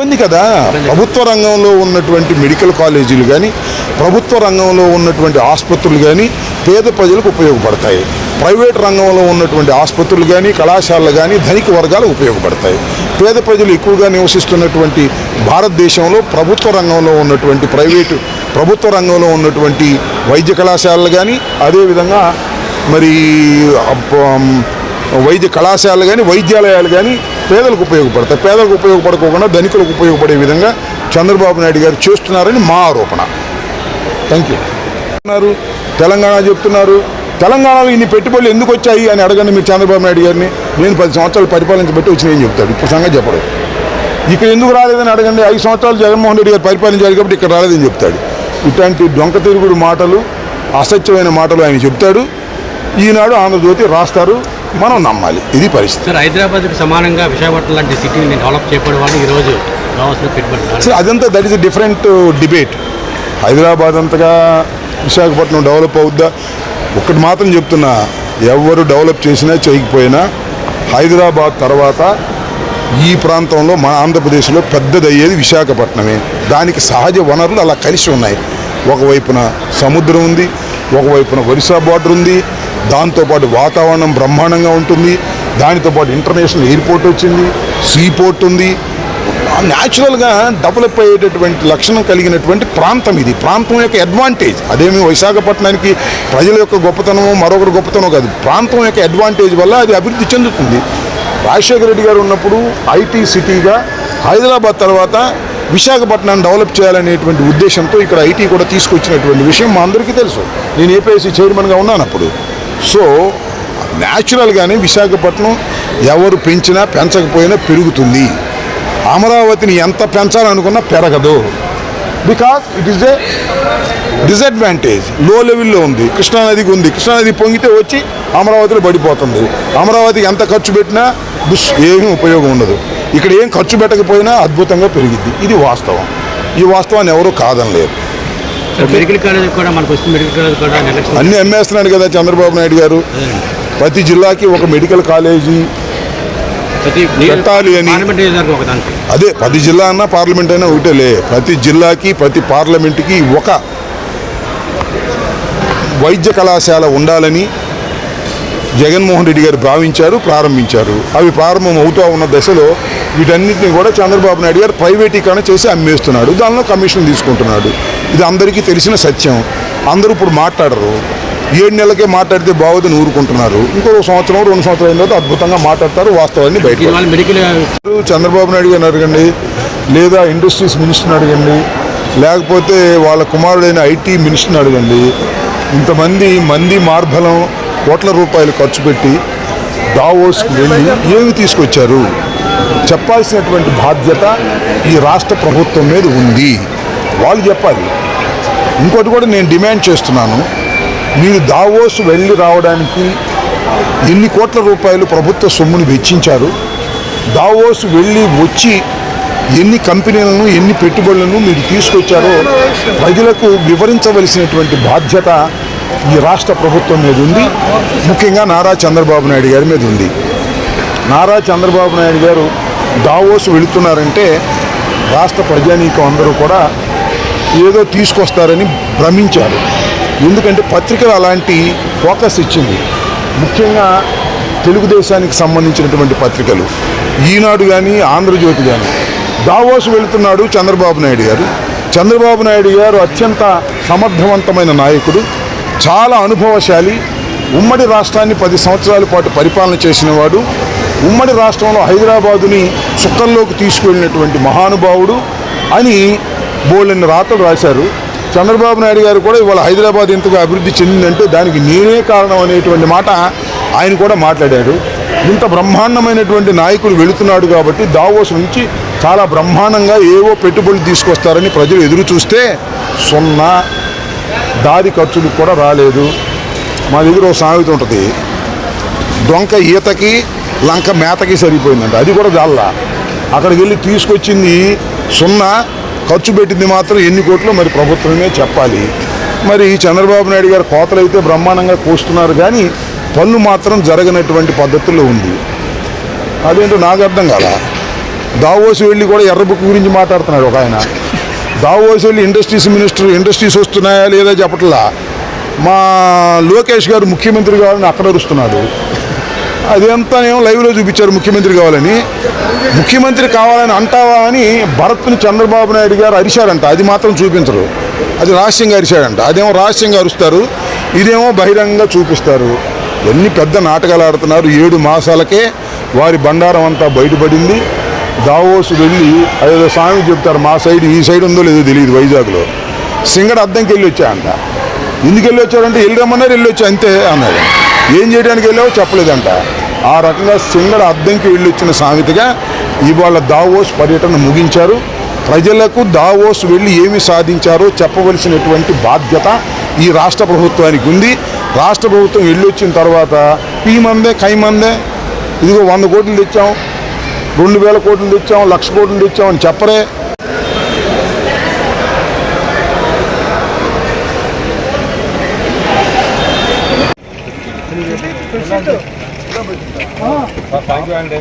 ఇబ్బంది కదా. ప్రభుత్వ రంగంలో ఉన్నటువంటి మెడికల్ కాలేజీలు కానీ ప్రభుత్వ రంగంలో ఉన్నటువంటి ఆసుపత్రులు కానీ పేద ప్రజలకు ఉపయోగపడతాయి. ప్రైవేట్ రంగంలో ఉన్నటువంటి ఆసుపత్రులు కానీ కళాశాలలు కానీ ధనిక వర్గాలకు ఉపయోగపడతాయి. పేద ప్రజలు ఎక్కువగా నివసిస్తున్నటువంటి భారతదేశంలో ప్రభుత్వ రంగంలో ఉన్నటువంటి ప్రైవేటు ప్రభుత్వ రంగంలో ఉన్నటువంటి వైద్య కళాశాలలు కానీ అదేవిధంగా మరి వైద్య కళాశాలలు కానీ వైద్యాలయాలు కానీ పేదలకు ఉపయోగపడతాయి. పేదలకు ఉపయోగపడకుండా ధనికులకు ఉపయోగపడే విధంగా చంద్రబాబు నాయుడు గారు చేస్తున్నారని మా ఆరోపణ. థ్యాంక్ యూ చెప్తున్నారు తెలంగాణ చెప్తున్నారు. తెలంగాణలో ఇన్ని పెట్టుబడులు ఎందుకు వచ్చాయి అని అడగండి మీరు చంద్రబాబు నాయుడు గారిని. నేను పది సంవత్సరాలు పరిపాలించబట్టి వచ్చిన ఏం చెప్తాడు? ఇప్పుడు సంగతి చెప్పడు. ఇక్కడ ఎందుకు రాలేదని అడగండి. ఐదు సంవత్సరాలు జగన్మోహన్ రెడ్డి గారు పరిపాలించారు కాబట్టి ఇక్కడ రాలేదని చెప్తాడు. ఇట్లాంటి డొంక తిరుగుడు మాటలు అసత్యమైన మాటలు ఆయన చెప్తాడు. ఈనాడు ఆంధ్రజ్యోతి రాస్తారు. మనం నమ్మాలి. ఇది పరిస్థితి. సార్ హైదరాబాద్కి సమానంగా విశాఖపట్నం లాంటి సిటీని డెవలప్ చేయడం వల్ల ఈరోజు కావాల్సిన పెట్టుబడి సో అదంతా that is different debate Hyderabad అంతగా విశాఖపట్నం డెవలప్ అవుద్దా? ఒకటి మాత్రం చెప్తున్నా ఎవరు డెవలప్ చేసినా చేయకపోయినా హైదరాబాద్ తర్వాత ఈ ప్రాంతంలో మన ఆంధ్రప్రదేశ్లో పెద్దదయ్యేది విశాఖపట్నమే. దానికి సహజ వనరులు అలా కలిసి ఉన్నాయి. ఒకవైపున సముద్రం ఉంది ఒకవైపున ఒరిస్సా బార్డర్ ఉంది దాంతోపాటు వాతావరణం బ్రహ్మాండంగా ఉంటుంది. దానితో పాటు ఇంటర్నేషనల్ ఎయిర్పోర్ట్ వచ్చింది. సీ పోర్ట్ ఉంది. న్యాచురల్గా డెవలప్ అయ్యేటటువంటి లక్షణం కలిగినటువంటి ప్రాంతం ఇది. ప్రాంతం యొక్క అడ్వాంటేజ్. అదేమి విశాఖపట్నానికి ప్రజల యొక్క గొప్పతనం మరొకరు గొప్పతనం కాదు. ప్రాంతం యొక్క అడ్వాంటేజ్ వల్ల అది అభివృద్ధి చెందుతుంది. రాజశేఖర రెడ్డి గారు ఉన్నప్పుడు ఐటీ సిటీగా హైదరాబాద్ తర్వాత విశాఖపట్నాన్ని డెవలప్ చేయాలనేటువంటి ఉద్దేశంతో ఇక్కడ ఐటీ కూడా తీసుకొచ్చినటువంటి విషయం మా అందరికీ తెలుసు. నేను ఏపీఎస్సీ చైర్మన్గా ఉన్నాను అప్పుడు. సో న్యాచురల్గానే విశాఖపట్నం ఎవరు పెంచినా పెంచకపోయినా పెరుగుతుంది. అమరావతిని ఎంత పెంచాలనుకున్నా పెరగదు. బికాస్ ఇట్ ఈస్ ఏ డిసడ్వాంటేజ్లో లెవెల్లో ఉంది. కృష్ణానదికి ఉంది. కృష్ణానది పొంగితే వచ్చి అమరావతిలో పడిపోతుంది. అమరావతికి ఎంత ఖర్చు పెట్టినా బుష్ ఏమీ ఉపయోగం ఉండదు. ఇక్కడ ఏం ఖర్చు పెట్టకపోయినా అద్భుతంగా పెరిగింది ఇది వాస్తవం. ఈ వాస్తవాన్ని ఎవరూ కాదనలేరు సార్ మెడికల్ కాలేజ్ కూడా మనకు వస్తుంది. మెడికల్ కాలేజ్ కూడా ఎలక్షన్ అన్నీ అమ్మేస్తున్నాడు కదా చంద్రబాబు నాయుడు గారు. ప్రతి జిల్లాకి ఒక మెడికల్ కాలేజీ పెట్టాలి అని- అదే ప్రతి జిల్లా అన్నా పార్లమెంట్ అయినా ఒకటేలే ప్రతి జిల్లాకి ప్రతి పార్లమెంట్కి ఒక వైద్య కళాశాల ఉండాలని జగన్మోహన్ రెడ్డి గారు భావించారు ప్రారంభించారు. అవి ప్రారంభం అవుతూ ఉన్న దశలో వీటన్నిటిని కూడా చంద్రబాబు నాయుడు గారు ప్రైవేటీకరణ చేసి అమ్మేస్తున్నాడు. దానిలో కమిషన్ తీసుకుంటున్నాడు. ఇది అందరికీ తెలిసిన సత్యం. అందరూ ఇప్పుడు మాట్లాడరు. ఏడు నెలలకే మాట్లాడితే బాగోదని ఊరుకుంటున్నారు. ఇంకో సంవత్సరం రెండు సంవత్సరాల తర్వాత అద్భుతంగా మాట్లాడతారు వాస్తవాన్ని బయట చంద్రబాబు నాయుడు గారిని అడగండి లేదా ఇండస్ట్రీస్ మినిస్టర్ని అడగండి లేకపోతే వాళ్ళ కుమారుడైన ఐటీ మినిస్టర్ని అడగండి. ఇంతమంది మంది మార్బలం కోట్ల రూపాయలు ఖర్చు పెట్టి దావోస్కి వెళ్ళి ఏమి తీసుకొచ్చారు? చెప్పాల్సినటువంటి బాధ్యత ఈ రాష్ట్ర ప్రభుత్వం మీద ఉంది. వాళ్ళు చెప్పాలి ఇంకోటి కూడా నేను డిమాండ్ చేస్తున్నాను. మీరు దావోస్ వెళ్ళి రావడానికి ఎన్ని కోట్ల రూపాయలు ప్రభుత్వ సొమ్ముని వెచ్చించారు? దావోస్ వెళ్ళి వచ్చి ఎన్ని కంపెనీలను ఎన్ని పెట్టుబడులను మీరు తీసుకొచ్చారో ప్రజలకు వివరించవలసినటువంటి బాధ్యత ఈ రాష్ట్ర ప్రభుత్వం మీద ఉంది. ముఖ్యంగా నారా చంద్రబాబు నాయుడు గారి మీద ఉంది. నారా చంద్రబాబు నాయుడు గారు దావోస్ వెళుతున్నారంటే రాష్ట్ర ప్రజానీకం అందరూ కూడా ఏదో తీసుకొస్తారని భ్రమించారు. ఎందుకంటే పత్రికలు అలాంటి ఫోకస్ ఇచ్చింది. ముఖ్యంగా తెలుగుదేశానికి సంబంధించినటువంటి పత్రికలు. ఈనాడు కానీ ఆంధ్రజ్యోతి కానీ దావోస్ వెళుతున్నాడు చంద్రబాబు నాయుడు గారు. చంద్రబాబు నాయుడు గారు అత్యంత సమర్థవంతమైన నాయకుడు. చాలా అనుభవశాలి ఉమ్మడి రాష్ట్రాన్ని పది సంవత్సరాల పాటు పరిపాలన చేసినవాడు ఉమ్మడి రాష్ట్రంలో హైదరాబాదుని చుక్కల్లోకి తీసుకువెళ్ళినటువంటి మహానుభావుడు అని బోళ్ళని రాతలు రాశారు. చంద్రబాబు నాయుడు గారు కూడా ఇవాళ హైదరాబాద్ ఇంతగా అభివృద్ధి చెందిందంటే దానికి నేనే కారణం అనేటువంటి మాట ఆయన కూడా మాట్లాడాడు. ఇంత బ్రహ్మాండమైనటువంటి నాయకుడు వెళుతున్నాడు కాబట్టి దావోస్ నుంచి చాలా బ్రహ్మాండంగా ఏవో పెట్టుబడులు తీసుకొస్తారని ప్రజలు ఎదురు చూస్తే సున్నా దారి ఖర్చులు కూడా రాలేదు. మా దగ్గర ఒక సామెత ఉంటుంది. దొంక ఈతకి లంక మేతకి సరిపోయిందంట. అది కూడా జాల అక్కడికి వెళ్ళి తీసుకొచ్చింది సున్నా ఖర్చు పెట్టింది మాత్రం ఎన్ని కోట్లు? మరి ప్రభుత్వమే చెప్పాలి. మరి చంద్రబాబు నాయుడు గారు కోతలు అయితే బ్రహ్మాండంగా కోస్తున్నారు కానీ పనులు మాత్రం జరగనటువంటి పద్ధతుల్లో ఉంది. అదేంటో నాకు అర్థం కాల. దావోసి వెళ్ళి కూడా ఎర్ర బుక్ గురించి మాట్లాడుతున్నాడు ఒక ఆయన. దావోస్ వెళ్ళి ఇండస్ట్రీస్ మినిస్టర్ ఇండస్ట్రీస్ వస్తున్నాయా లేదా చెప్పట్లా? మా లోకేష్ గారు ముఖ్యమంత్రి కావాలని అక్కడ అరుస్తున్నాడు. అదంతా ఏమో లైవ్లో చూపించారు ముఖ్యమంత్రి కావాలని. ముఖ్యమంత్రి కావాలని అంటావా అని భరత్ని చంద్రబాబు నాయుడు గారు అరిశారంట. అది మాత్రం చూపించరు. అది రహస్యంగా అరిశాడంట అదేమో రహస్యంగా అరుస్తారు. ఇదేమో బహిరంగంగా చూపిస్తారు. ఎన్ని పెద్ద నాటకాలు ఆడుతున్నారు. ఏడు మాసాలకే వారి బండారం అంతా బయటపడింది. దావోస్ వెళ్ళి అదేదో స్వామి చెప్తారు మా సైడ్ ఈ సైడ్ ఉందో లేదో తెలియదు వైజాగ్లో. సింగడ అద్దంకి వెళ్ళి వచ్చాయంట ఎందుకు వెళ్ళి వచ్చాడంటే వెళ్ళి రమ్మన్నారు వెళ్ళి వచ్చా అంతే అన్నాడు. ఏం చేయడానికి వెళ్ళావో చెప్పలేదంట. ఆ రకంగా సింగడ అద్దంకి వెళ్ళి వచ్చిన సామెతగా ఇవాళ దావోస్ పర్యటన ముగించారు. ప్రజలకు దావోస్ వెళ్ళి ఏమి సాధించారో చెప్పవలసినటువంటి బాధ్యత ఈ రాష్ట్ర ప్రభుత్వానికి ఉంది. రాష్ట్ర ప్రభుత్వం వెళ్ళి వచ్చిన తర్వాత పీమందే మందే కై మందే ఇదిగో వంద కోట్లు తెచ్చాం రెండు వేల కోట్లు తెచ్చాం లక్ష కోట్లు తెచ్చాం అని చెప్పరే. థ్యాంక్ యూ అండి